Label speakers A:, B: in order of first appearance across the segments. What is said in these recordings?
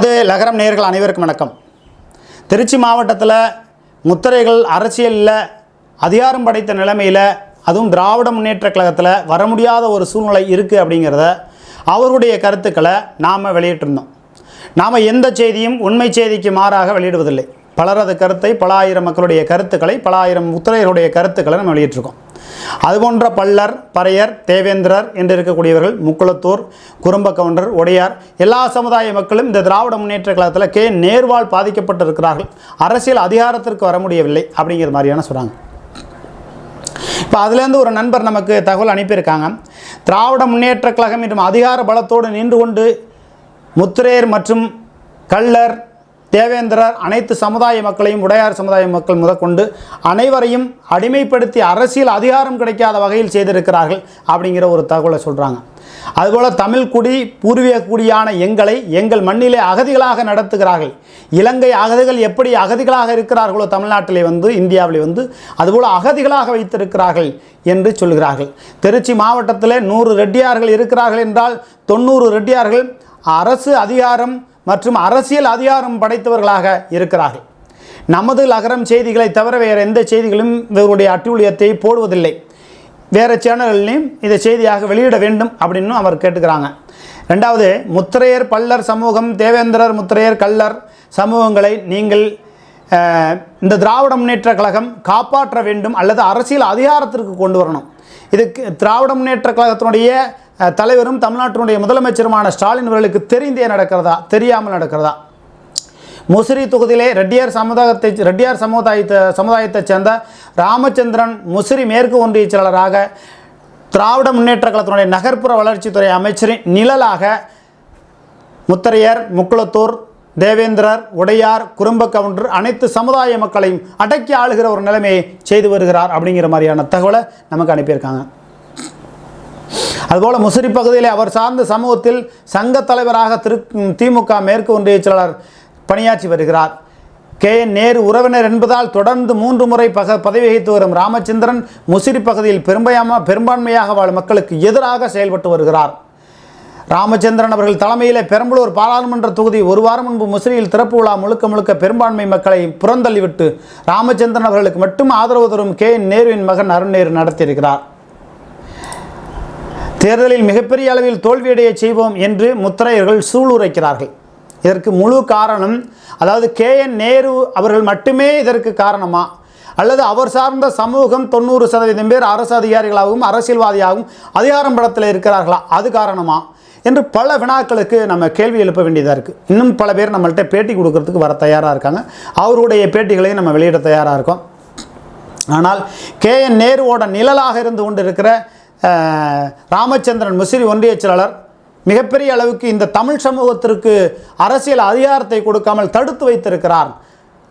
A: அது லகரம் நேர்கள் அனைவருக்கும் வணக்கம். திருச்சி மாவட்டத்தில் முத்திரைகள் அரசியலில் அதிகாரம் படைத்த நிலைமையில் அதுவும் திராவிட முன்னேற்ற கழகத்தில் வர முடியாத ஒரு சூழ்நிலை இருக்குது அப்படிங்கிறத அவருடைய கருத்துக்களை நாம் வெளியிட்டிருந்தோம். நாம் எந்த செய்தியும் உண்மை செய்திக்கு மாறாக வெளியிடுவதில்லை. பலரது கருத்தை பல ஆயிரம் மக்களுடைய கருத்துக்களை பல ஆயிரம் முத்திரையருடைய கருத்துக்களை நம்ம வெளியிட்டிருக்கோம். அதுபோன்ற பல்லர் பறையர் தேவேந்திரர் என்று இருக்கக்கூடியவர்கள் முக்குளத்தூர் குறும்ப கவுண்டர் உடையார் எல்லா சமுதாய மக்களும் இந்த திராவிட முன்னேற்ற கழகத்தில் கே நேர்வால் பாதிக்கப்பட்டிருக்கிறார்கள். அரசியல் அதிகாரத்திற்கு வர முடியவில்லை அப்படிங்கிற மாதிரியான சொல்கிறாங்க இப்போ அதுலேருந்து ஒரு நண்பர் நமக்கு தகவல் அனுப்பியிருக்காங்க. திராவிட முன்னேற்ற கழகம் என்றும் அதிகார பலத்தோடு நின்று கொண்டு முத்திரையர் மற்றும் கள்ளர் தேவேந்திரர் அனைத்து சமுதாய மக்களையும் உடையார் சமுதாய மக்கள் முதற்கொண்டு அனைவரையும் அடிமைப்படுத்தி அரசியல் அதிகாரம் கிடைக்காத வகையில் செய்திருக்கிறார்கள் அப்படிங்கிற ஒரு தகவலை சொல்கிறாங்க அதுபோல் தமிழ் குடி பூர்வீக குடியான எங்களை எங்கள் மண்ணிலே அகதிகளாக நடத்துகிறார்கள். இலங்கை அகதிகள் எப்படி அகதிகளாக இருக்கிறார்களோ தமிழ்நாட்டிலே வந்து இந்தியாவிலே வந்து அதுபோல் அகதிகளாக வைத்திருக்கிறார்கள் என்று சொல்கிறார்கள். திருச்சி மாவட்டத்தில் நூறு ரெட்டியார்கள் இருக்கிறார்கள் என்றால் தொண்ணூறு ரெட்டியார்கள் அரசு அதிகாரம் மற்றும் அரசியல் அதிகாரம் படைத்தவர்களாக இருக்கிறார்கள். நமது லகரம் செய்திகளை தவிர வேறு எந்த செய்திகளும் இவருடைய அட்டூழியத்தை போடுவதில்லை. வேறு சேனல்லையும் இதை செய்தியாக வெளியிட வேண்டும் அப்படின்னு அவர் கேட்டுக்கிறாங்க. ரெண்டாவது முத்திரையர் பல்லர் சமூகம் தேவேந்திரர் முத்திரையர் கள்ளர் சமூகங்களை நீங்கள் இந்த திராவிட முன்னேற்ற கழகம் காப்பாற்ற வேண்டும் அல்லது அரசியல் அதிகாரத்திற்கு கொண்டு வரணும். இதுக்கு திராவிட முன்னேற்ற கழகத்தினுடைய தலைவரும் தமிழ்நாட்டினுடைய முதலமைச்சருமான ஸ்டாலின் அவர்களுக்கு தெரிந்தே நடக்கிறதா? தெரியாமல் நடக்கிறதா? முசிறி தொகுதியிலே ரெட்டியார் சமுதாயத்தை ரெட்டியார் சமுதாயத்தை சமுதாயத்தைச் சேர்ந்த ராமச்சந்திரன் முசிறி மேற்கு ஒன்றிய செயலாளராக திராவிட முன்னேற்ற கழகத்தினுடைய நகர்ப்புற வளர்ச்சித்துறை அமைச்சரின் நிழலாக முத்தரையர் முக்குளத்தூர் தேவேந்திரர் உடையார் குறும்ப கவுண்டர் அனைத்து சமுதாய மக்களையும் அடக்கி ஆளுகிற ஒரு நிலைமையை செய்து வருகிறார் அப்படிங்கிற மாதிரியான தகவலை நமக்கு அனுப்பியிருக்காங்க. அதுபோல் முசிறி பகுதியில் அவர் சார்ந்த சமூகத்தில் சங்க தலைவராக திரு திமுக மேற்கு ஒன்றிய செயலாளர் பணியாற்றி வருகிறார். கே. நேரு உறவினர் என்பதால் தொடர்ந்து மூன்று முறை பக பதவி வகித்து வரும் ராமச்சந்திரன் முசிறி பகுதியில் பெரும்பான்மை பெரும்பான்மையாக வாழும் மக்களுக்கு எதிராக செயல்பட்டு வருகிறார். ராமச்சந்திரன் அவர்கள் தலைமையில் பெரம்பலூர் பாராளுமன்ற தொகுதி ஒரு வாரம் முன்பு முசிறியில் திறப்பு விழா முழுக்க முழுக்க பெரும்பான்மை மக்களை புறந்தள்ளிவிட்டு ராமச்சந்திரன் அவர்களுக்கு மட்டும் ஆதரவு தரும் கே. நேருவின் மகன் அருண் நேரு நடத்தியிருக்கிறார். தேர்தலில் மிகப்பெரிய அளவில் தோல்வியடைய செய்வோம் என்று முத்திரையர்கள் சூளுரைக்கிறார்கள். இதற்கு முழு காரணம் அதாவது கே. என். நேரு அவர்கள் மட்டுமே இதற்கு காரணமா? அல்லது அவர் சார்ந்த சமூகம் தொண்ணூறு சதவீதம் பேர் அரசு அதிகாரிகளாகவும் அரசியல்வாதியாகவும் அதிகாரம் படத்தில் இருக்கிறார்களா? அது காரணமா? என்று பல வினாக்களுக்கு நம்ம கேள்வி எழுப்ப வேண்டியதாக இருக்குது இன்னும் பல பேர் நம்மள்கிட்ட பேட்டி கொடுக்கறதுக்கு வர தயாராக இருக்காங்க. அவருடைய பேட்டிகளையும் நம்ம வெளியிட தயாராக இருக்கோம். ஆனால் கே. என். நேருவோட நிழலாக இருந்து கொண்டு இருக்கிற ராமச்சந்திரன் முசிறி ஒன்றிய செயலாளர். மிகப்பெரிய அளவுக்கு இந்த தமிழ் சமூகத்திற்கு அரசியல் அதிகாரத்தை கொடுக்காமல் தடுத்து வைத்திருக்கிறார்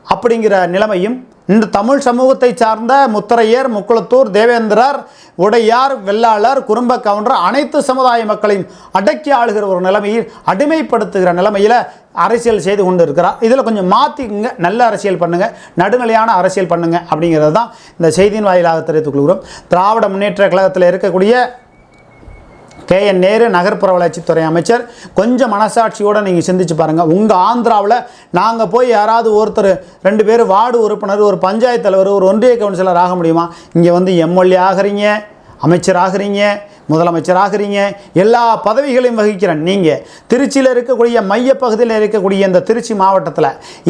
A: அப்படிங்கிற நிலைமையும் இந்த தமிழ் சமூகத்தை சார்ந்த முத்தரையர் முக்குளத்தூர் தேவேந்திரர் உடையார் வெள்ளாளர் குறும்ப கவுண்டர் அனைத்து சமுதாய மக்களையும் அடக்கி ஆளுகிற ஒரு நிலைமையில் அடிமைப்படுத்துகிற நிலைமையில் அரசியல் செய்து கொண்டு இருக்கிறார் இதில் கொஞ்சம் மாற்றிக்குங்க நல்ல அரசியல் பண்ணுங்கள் நடுநிலையான அரசியல் பண்ணுங்கள் அப்படிங்கிறது தான் இந்த செய்தியின் வாயிலாக தெரிவித்துக் கொள்கிறோம். திராவிட முன்னேற்ற கழகத்தில் இருக்கக்கூடிய கே என் நேரு நகர்ப்புற வளர்ச்சித்துறை அமைச்சர். கொஞ்சம் மனசாட்சியோடு நீங்கள் சிந்திச்சு பாருங்கள் உங்கள் ஆந்திராவில் நாங்கள் போய் யாராவது ஒருத்தர் ரெண்டு பேர் வார்டு உறுப்பினர் ஒரு பஞ்சாயத்து தலைவர் ஒரு ஒன்றிய கவுன்சிலர் ஆக முடியுமா? இங்கே வந்து எம்எல்ஏ ஆகிறீங்க அமைச்சர் ஆகிறீங்க முதலமைச்சர் ஆகிறீங்க எல்லா பதவிகளையும் வகிக்கிற நீங்கள் திருச்சியில் இருக்கக்கூடிய மையப்பகுதியில் இருக்கக்கூடிய இந்த திருச்சி மாவட்டத்தில்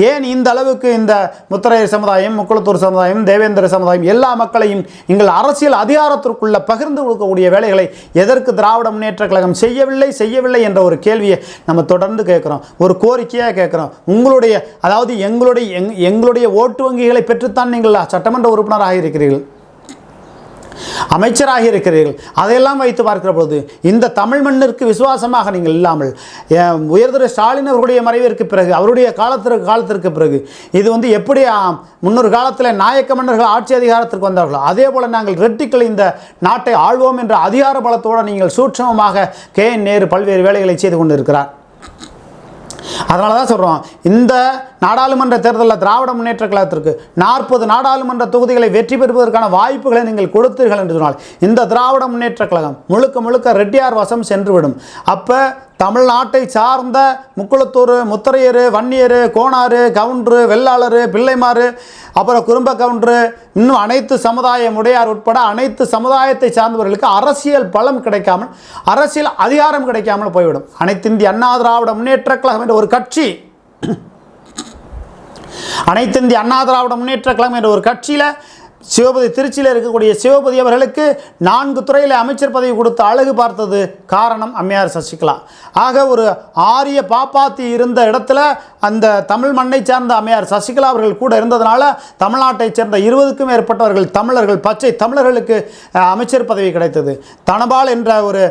A: ஏன் இந்த அளவுக்கு இந்த முத்தரையர் சமுதாயம் முக்குளத்தூர் சமுதாயம் தேவேந்திர சமுதாயம் எல்லா மக்களையும் எங்கள் அரசியல் அதிகாரத்திற்குள்ள பகிர்ந்து கொடுக்கக்கூடிய வேலைகளை எதற்கு திராவிட முன்னேற்ற கழகம் செய்யவில்லை செய்யவில்லை என்ற ஒரு கேள்வியை நம்ம தொடர்ந்து கேட்குறோம். ஒரு கோரிக்கையாக கேட்குறோம். உங்களுடைய அதாவது எங்களுடைய எங் எங்களுடைய ஓட்டு வங்கிகளை பெற்றுத்தான் நீங்கள் சட்டமன்ற உறுப்பினராக இருக்கிறீர்கள். அமைச்சராக இருக்கிறீர்கள். அதையெல்லாம் வைத்து பார்க்கிற பொழுது இந்த தமிழ் மண்ணிற்கு விசுவாசமாக நீங்கள் இல்லாமல் உயர்திரு ஸ்டாலின் அவருடைய மறைவிற்கு பிறகு அவருடைய காலத்திற்கு காலத்திற்கு பிறகு இது வந்து எப்படி முன்னொரு காலத்தில் நாயக்க மன்னர்கள் ஆட்சி அதிகாரத்திற்கு வந்தார்களோ அதே போல் நாங்கள் ரெட்டிக்கல் இந்த நாட்டை ஆள்வோம் என்ற அதிகார பலத்தோடு நீங்கள் சூட்சமமாக கே என் நேரு பல்வேறு வேலைகளை செய்து கொண்டிருக்கிறார். அதனால தான் சொல்கிறோம் இந்த நாடாளுமன்ற தேர்தலில் திராவிட முன்னேற்ற கழகத்திற்கு நாற்பது நாடாளுமன்ற தொகுதிகளை வெற்றி பெறுவதற்கான வாய்ப்புகளை நீங்கள் கொடுத்தீர்கள் என்று சொன்னால் இந்த திராவிட முன்னேற்ற கழகம் முழுக்க முழுக்க ரெட்டியார் வசம் சென்றுவிடும். அப்போ தமிழ்நாட்டை சார்ந்த முக்குளத்தூர் முத்தரையர் வன்னியர் கோணாறு கவுண்டரு வெள்ளாளர் பிள்ளைமாறு அப்புறம் குறும்ப கவுண்டரு இன்னும் அனைத்து சமுதாயம் உடையார் உட்பட அனைத்து சமுதாயத்தை சார்ந்தவர்களுக்கு அரசியல் பலம் கிடைக்காமல் அரசியல் அதிகாரம் கிடைக்காமல் போய்விடும். அனைத்து இந்திய அண்ணா திராவிட முன்னேற்ற கழகம் என்ற ஒரு கட்சி அனைத்து இந்திய அண்ணா திராவிட முன்னேற்ற கழகம் என்ற ஒரு கட்சியில் சிவபதி திருச்சியில் இருக்கக்கூடிய சிவபதி அவர்களுக்கு நான்கு துறையில் அமைச்சர் பதவி கொடுத்து அழகு பார்த்தது காரணம் அம்மையார் சசிகலா. ஆக ஒரு ஆரிய பாப்பாத்தி இருந்த இடத்துல அந்த தமிழ் மண்ணை சார்ந்த அம்மையார் சசிகலா அவர்கள் கூட இருந்ததுனால தமிழ்நாட்டைச் சேர்ந்த இருபதுக்கும் மேற்பட்டவர்கள் தமிழர்கள் பச்சை தமிழர்களுக்கு அமைச்சர் பதவி கிடைத்தது. தனபால் என்ற ஒரு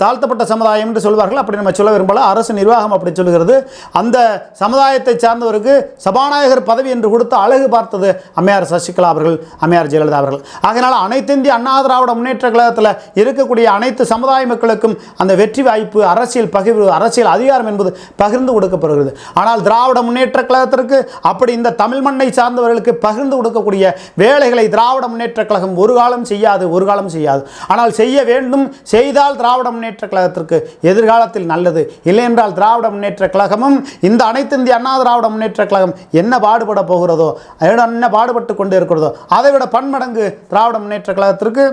A: தாழ்த்தப்பட்ட சமுதாயம் என்று சொல்வார்கள். அப்படி நம்ம சொல்ல விரும்பல. அரசு நிர்வாகம் அப்படி சொல்லுகிறது அந்த சமுதாயத்தை சார்ந்தவருக்கு சபாநாயகர் பதவி என்று கொடுத்து அழகு பார்த்தது அம்மையார் சசிகலா அவர்கள் அம்மையார் ஜெயலலிதா அவர்கள். ஆகையினால் அனைத்து இந்திய அண்ணா திராவிட முன்னேற்ற கழகத்தில் இருக்கக்கூடிய அனைத்து சமுதாய மக்களுக்கும் அந்த வெற்றி வாய்ப்பு அரசியல் பகிர்வு அரசியல் அதிகாரம் என்பது பகிர்ந்து கொடுக்கப்படுகிறது. ஆனால் திராவிட முன்னேற்ற கழகத்திற்கு அப்படி இந்த தமிழ் மண்ணை சார்ந்தவர்களுக்கு பகிர்ந்து கொடுக்கக்கூடிய வேலைகளை திராவிட முன்னேற்ற கழகம் ஒரு காலம் செய்யாது ஒரு காலம் செய்யாது. ஆனால் செய்ய வேண்டும். செய்தால் திராவிட முன்னேற்ற கழகத்திற்கு எதிர்காலத்தில் நல்லது. இல்லையென்றால் திராவிட முன்னேற்ற கழகமும் இந்த அனைத்து இந்திய அண்ணா திராவிட முன்னேற்ற கழகம் என்ன பாடுபட போகிறதோ என்ன பாடுபட்டு கொண்டு இருக்கிறதோ அதை விட பன்மடங்கு திராவிட முன்னேற்ற கழகத்திற்கு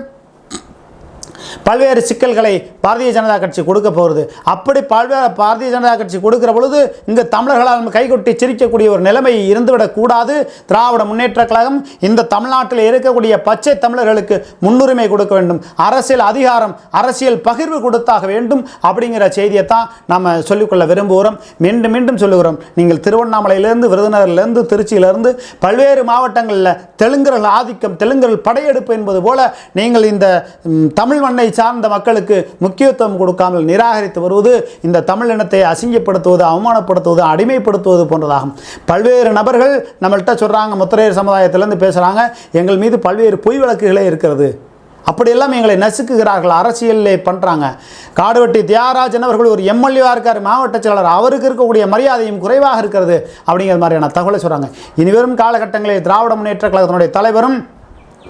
A: பல்வேறு சிக்கல்களை பாரதிய ஜனதா கட்சி கொடுக்க போகிறது அப்படி பல்வேறு பாரதிய ஜனதா கட்சி கொடுக்கிற பொழுது இங்கு தமிழர்களால் நம்ம கைகொட்டி சிரிக்கக்கூடிய ஒரு நிலைமை இருந்துவிடக்கூடாது திராவிட முன்னேற்ற கழகம் இந்த தமிழ்நாட்டில் இருக்கக்கூடிய பச்சை தமிழர்களுக்கு முன்னுரிமை கொடுக்க வேண்டும். அரசியல் அதிகாரம் அரசியல் பகிர்வு கொடுத்தாக வேண்டும் அப்படிங்கிற செய்தியை தான் நம்ம சொல்லிக்கொள்ள விரும்புகிறோம். மீண்டும் மீண்டும் சொல்லுகிறோம். நீங்கள் திருவண்ணாமலையிலிருந்து விருதுநகர்லேருந்து திருச்சியிலிருந்து பல்வேறு மாவட்டங்களில் தெலுங்கர்கள் ஆதிக்கம் தெலுங்கர்கள் படையெடுப்பு என்பது போல நீங்கள் இந்த தமிழ் மண்ணை சார்ந்த மக்களுக்கு முக்கியத்துவம் கொடுக்காமல் நிராகரித்து வருவது இந்த தமிழ் இனத்தை அசிங்கப்படுத்துவது அவமானப்படுத்துவது அடிமைப்படுத்துவது போன்றதாகும். பல்வேறு நபர்கள் நம்மள்கிட்ட சொல்கிறாங்க முத்திரையர் சமுதாயத்திலேருந்து பேசுகிறாங்க எங்கள் மீது பல்வேறு பொய் வழக்குகளே இருக்கிறது. அப்படியெல்லாம் எங்களை நசுக்குகிறார்கள் அரசியலில் பண்ணுறாங்க காடுவெட்டி தியாகராஜன் அவர்கள் ஒரு எம்எல்ஏவாக இருக்கார் மாவட்ட செயலாளர். அவருக்கு இருக்கக்கூடிய மரியாதையும் குறைவாக இருக்கிறது அப்படிங்கிற மாதிரியான தகவலை சொல்கிறாங்க இனிவரும் காலகட்டங்களில் திராவிட முன்னேற்ற கழகத்தினுடைய தலைவரும்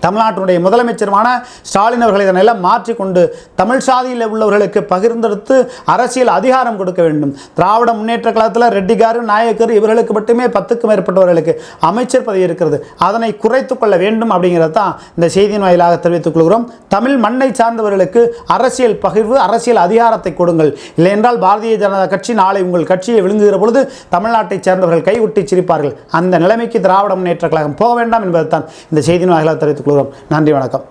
A: தமிழ்நாட்டினுடைய முதலமைச்சருமான ஸ்டாலின் அவர்கள் இதனெல்லாம் மாற்றிக்கொண்டு தமிழ் சாதியில் உள்ளவர்களுக்கு பகிர்ந்தெடுத்து அரசியல் அதிகாரம் கொடுக்க வேண்டும். திராவிட முன்னேற்ற கழகத்தில் ரெட்டிகாரு நாயக்கர் இவர்களுக்கு மட்டுமே பத்துக்கும் மேற்பட்டவர்களுக்கு அமைச்சர் பதவி இருக்கிறது. அதனை குறைத்து கொள்ள வேண்டும் அப்படிங்கிறது தான் இந்த செய்தியின் வாயிலாக தெரிவித்துக் கொள்கிறோம். தமிழ் மண்ணை சார்ந்தவர்களுக்கு அரசியல் பகிர்வு அரசியல் அதிகாரத்தை கொடுங்கள். இல்லையென்றால் பாரதிய ஜனதா கட்சி நாளை உங்கள் கட்சியை விழுங்குகிற பொழுது தமிழ்நாட்டைச் சேர்ந்தவர்கள் கைவிட்டி சிரிப்பார்கள். அந்த நிலைமைக்கு திராவிட முன்னேற்ற கழகம் போக வேண்டாம் என்பது தான் இந்த செய்தியின் வாயிலாக தெரிவித்துக் கொள்கிறோம் நன்றி வணக்கம்.